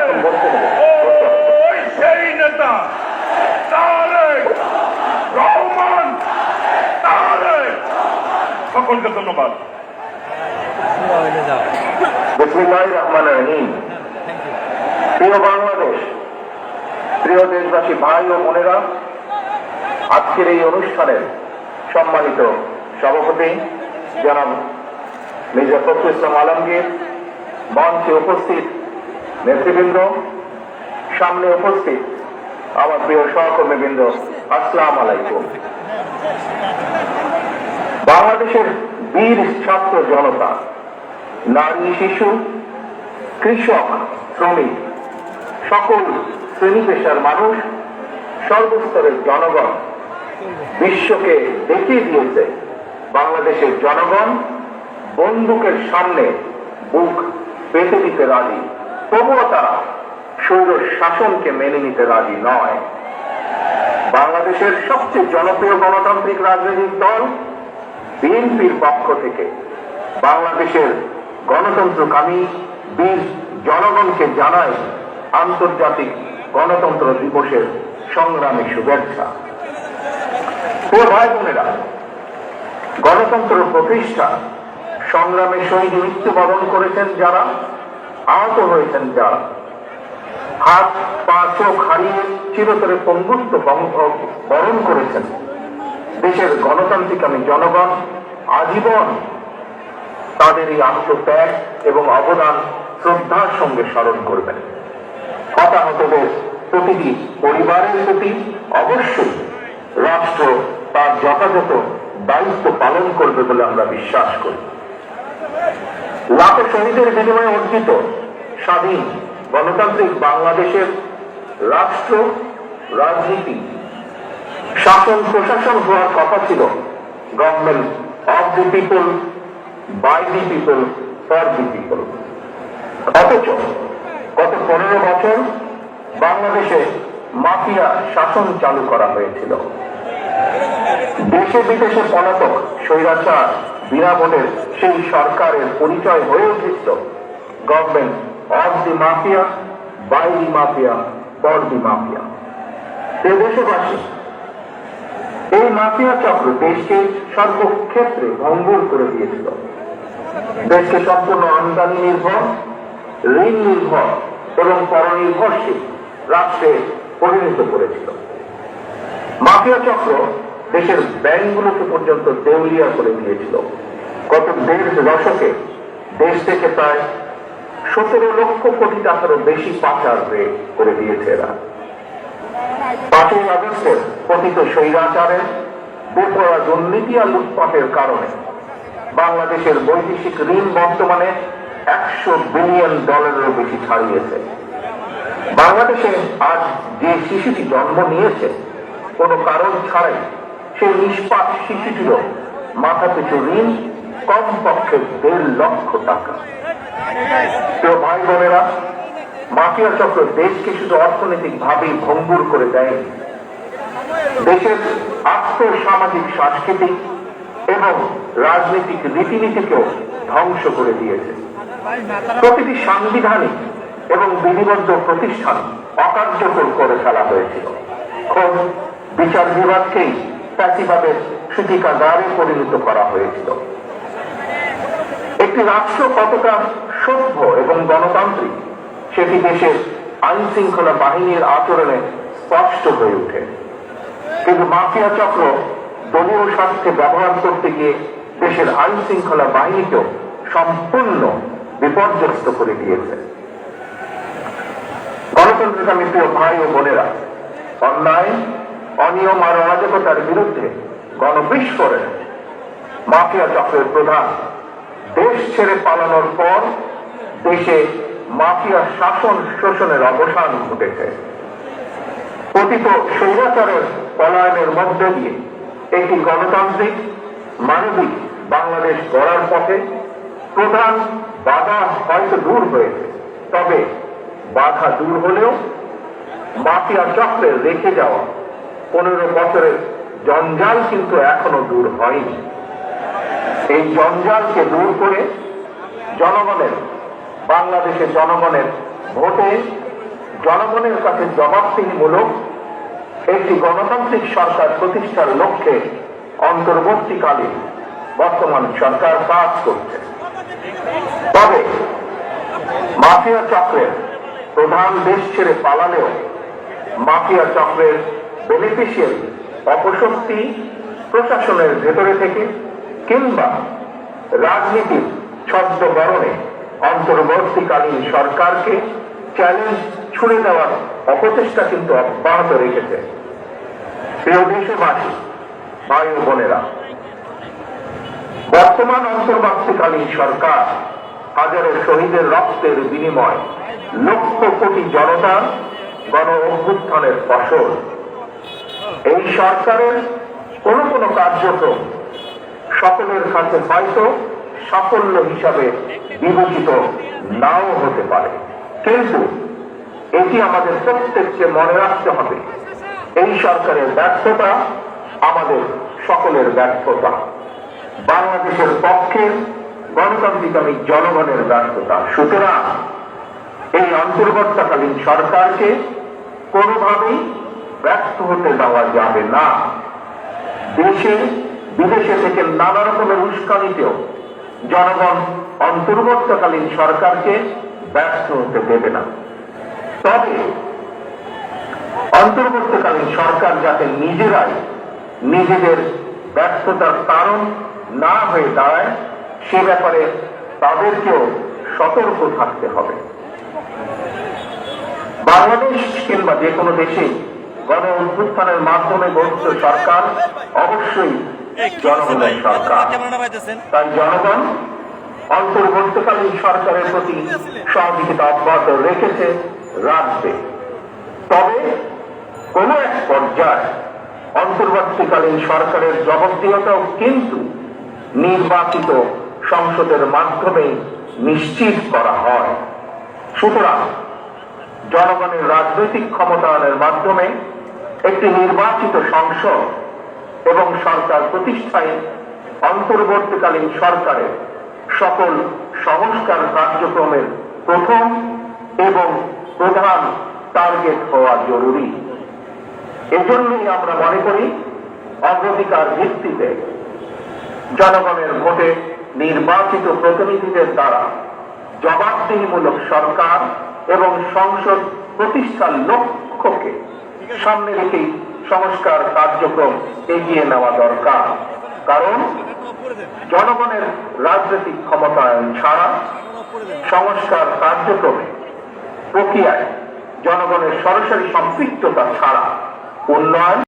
এখন বসতে হবে। ওই সেই প্রিয় বাংলাদেশ, প্রিয় দেশবাসী, ভাই ও বোনেরা, আজকের এই অনুষ্ঠানের সম্মানিত সভাপতি জনাব মির্জা ফখরুল ইসলাম আলমগীর, মঞ্চে উপস্থিত নেতৃবৃন্দ, সামনে উপস্থিত আমার প্রিয় সহকর্মীবৃন্দ, আসসালাম আলাইকুম। বাংলাদেশের বীর ছাত্র জনতা, নারী, শিশু, কৃষক, শ্রমিক, সকল শ্রেণি পেশার মানুষ, সর্বস্তরের জনগণ বিশ্বকে দেখিয়ে দিয়েছে। বাংলাদেশের জনগণ বন্দুকের সামনে বুক পেতে দিতে রাজি। তবুও তারা স্বৈর শাসনকে মেনে নিতে রাজি নয়। বাংলাদেশের সবচেয়ে জনপ্রিয় গণতান্ত্রিক রাজনৈতিক দল বিএনপির পক্ষ থেকে বাংলাদেশের গণতন্ত্রকামী বীর জনগণকে জানায় আন্তর্জাতিক গণতন্ত্র দিবসের সংগ্রামী শুভেচ্ছা। ভাই বোনেরা, গণতন্ত্র প্রতিষ্ঠা সংগ্রামে শহীদ মৃত্যুবরণ করেছেন যারা আহত হয়েছেন যারা। হাত, পা, চোখ হারিয়ে চিরতরে পঙ্গুত্ব বরণ করেছেন। দেশের গণতান্ত্রিকামী জনগণ, আজীবন তাদের এই আত্মত্যাগ এবং অবদান শ্রদ্ধার সঙ্গে স্মরণ করবেন। হতাহতদের প্রতিটি পরিবারের প্রতি অবশ্যই রাষ্ট্র তার যথাযথ দায়িত্ব পালন করবে বলে আমরা বিশ্বাস করি। লাখো শহীদের বিনিময়ে অর্জিত স্বাধীন গণতান্ত্রিক বাংলাদেশের রাষ্ট্র, রাজনীতি, শাসন, প্রশাসন হওয়ার কথা ছিল government of the people by the people for the people অথচ গত পনেরো বছর বাংলাদেশে মাফিয়া শাসন চালু করা হয়েছিল। দেশে বিদেশে পলাতক স্বৈরাচার বিনা সেই সরকারের পরিচয় হয়ে উঠেছিল। Government of the mafia by the mafia for the mafia দেশবাসী, এই মাফিয়া চক্র দেশকে সর্বক্ষেত্রে ভঙ্গুর করে দিয়েছিল। দেশকে সম্পূর্ণ আমদানি নির্ভর, ঋণ নির্ভর এবং পরনির্ভরশীল রাষ্ট্রে পরিণত করেছিল। মাফিয়া চক্র দেশের ব্যাংকগুলোকে পর্যন্ত দেউলিয়া করে দিয়েছিল গত দেড় দশকে দেশ থেকে প্রায় সতেরো লক্ষ কোটি টাকারও বেশি পাচার হয়ে করে দিয়েছে এরা। পাঁচই আগস্টের পতিত স্বৈরাচারের বেপরা দুর্নীতি আর লুটপাটের কারণে বাংলাদেশের বৈদেশিক ঋণ বর্তমানে একশো বিলিয়ন ডলারেরও বেশি ছাড়িয়েছে। বাংলাদেশে আজ যে শিশুটি জন্ম নিয়েছে, কোনো কারণ ছাড়াই সেই নিষ্পাপ শিশুটিরও মাথা পিছু ঋণ, কমপক্ষে দেড় লক্ষ টাকা। ভাই বোনেরা, মাফিয়া চক্র দেশকে শুধু অর্থনৈতিক ভাবে ভঙ্গুর করে দেয় দেশের আর্থ সামাজিক সাংস্কৃতিক এবং রাজনৈতিক রীতিনীতিকেও ধ্বংস করে দিয়েছে। প্রতিটি সাংবিধানিক এবং বিধিবদ্ধ প্রতিষ্ঠান অকার্যকর করে ফেলা হয়েছিল। খোদ বিচার বিভাগকেই প্যাসিভাবের সূতিকাগারে পরিণত করা হয়েছিল। একটি রাষ্ট্র কতটা সভ্য এবং গণতান্ত্রিক, সেটি দেশের আইন শৃঙ্খলা বাহিনীর আচরণে স্পষ্ট হয়ে ওঠে। কিন্তু মাফিয়া চক্র দলীয় স্বার্থে ব্যবহার করতে গিয়ে দেশের আইন শৃঙ্খলা বাহিনীকেও সম্পূর্ণ বিপর্যস্ত করে দিয়েছে। গণতন্ত্রকামী প্রিয় ভাই ও বোনেরা অন্যায় অনিয়ম আর অরাজকতার বিরুদ্ধে গণবিস্ফোরণে। মাফিয়া চক্রের প্রধান, দেশ ছেড়ে পালানোর পর দেশে মাফিয়া শাসন শোষণের অবসান ঘটেছে। পতিত স্বৈরাচারের পলায়নের মধ্য দিয়ে একটি গণতান্ত্রিক, মানবিক বাংলাদেশ গড়ার পথে প্রধান বাধা হয়তো দূর হয়েছে, তবে বাধা দূর হলেও মাফিয়া চক্রের রেখে যাওয়া পনেরো বছরের জঞ্জাল কিন্তু এখনও দূর হয়নি। এই জঞ্জালকে দূর করে জনগণের, বাংলাদেশের জনগণের ভোটে জনগণের কাছে জবাবদিহিমূলক একটি গণতান্ত্রিক সরকার প্রতিষ্ঠার লক্ষ্যে অন্তর্বর্তীকালীন বর্তমান সরকার কাজ করছে। তবে মাফিয়া চক্রের প্রধান দেশ ছেড়ে পালালেও মাফিয়া চক্রের বেনিফিশিয়ারি অপশক্তি প্রশাসনের ভেতরে থেকে কিংবা রাজনীতির ছদ্মবরণে অন্তর্বর্তীকালীন সরকারকে চ্যালেঞ্জ ছুড়ে দেওয়ার অপচেষ্টা কিন্তু অব্যাহত রেখেছে। প্রিয় দেশবাসী, ভাই বোনেরা, বর্তমান অন্তর্বর্তীকালীন সরকার হাজারো শহীদের রক্তের বিনিময় লক্ষ কোটি জনতা গণ অভ্যুত্থানের ফসল। এই সরকারের কোন কোন কার্যক্রম সকলের কাছে হয়তো সাফল্য হিসাবে বিবেচিত নাও হতে পারে। কিন্তু এটি আমাদের প্রত্যেককে মনে রাখতে হবে, এই সরকারের ব্যর্থতা আমাদের সকলের ব্যর্থতা। বাংলাদেশের পক্ষে গণতান্ত্রিক জনগণের ব্যর্থতা। সুতরাং এই অন্তর্বর্তীকালীন সরকারকে কোনোভাবেই ব্যর্থ হতে দেওয়া যাবে না। দেশে, বিদেশে থেকে নানা রকমের উস্কানিতেও জনগণ অন্তর্বর্তীকালীন সরকারকে ব্যর্থ হতে দেবে না। তবে অন্তর্বর্তীকালীন সরকার যাতে নিজেরাই নিজেদের ব্যর্থতার কারণ না হয়ে দাঁড়ায়, সে ব্যাপারে তাদেরকেও সতর্ক থাকতে হবে। বাংলাদেশ কিংবা যে কোনো দেশে গণ অভ্যুত্থানের মাধ্যমে গঠিত সরকার অবশ্যই জনগণের সরকার। তাই জনগণ অন্তর্বর্তীকালীন সরকারের প্রতি সহযোগিতা অব্যাহত রেখেছে রাখবে তবে কোন এক পর্যায়ে অন্তর্বর্তীকালীন সরকারের জবাবদিহিতাও কিন্তু নির্বাচিত সংসদের মাধ্যমে নিশ্চিত করা হয়। সুতরাং জনগণের রাজনৈতিক ক্ষমতায়নের মাধ্যমে একটি নির্বাচিত সংসদ এবং সরকার প্রতিষ্ঠায় অন্তর্বর্তীকালীন সরকারের সকল সংস্কার কার্যক্রমের প্রথম এবং প্রধান টার্গেট হওয়া জরুরি। এজন্যই আমরা মনে করি অগ্রাধিকার ভিত্তিতে জনগণের ভোটে নির্বাচিত প্রতিনিধিদের দ্বারা জবাবদিহিমূলক সরকার এবং সংসদ প্রতিষ্ঠার লক্ষ্যকে সামনে রেখে সংস্কার কার্যক্রম এগিয়ে নেওয়া দরকার। কারণ, জনগণের রাজনৈতিক ক্ষমতায়ন ছাড়া সংস্কার কার্যক্রমে প্রক্রিয়ায় জনগণের সরাসরি সম্পৃক্ততা ছাড়া উন্নয়ন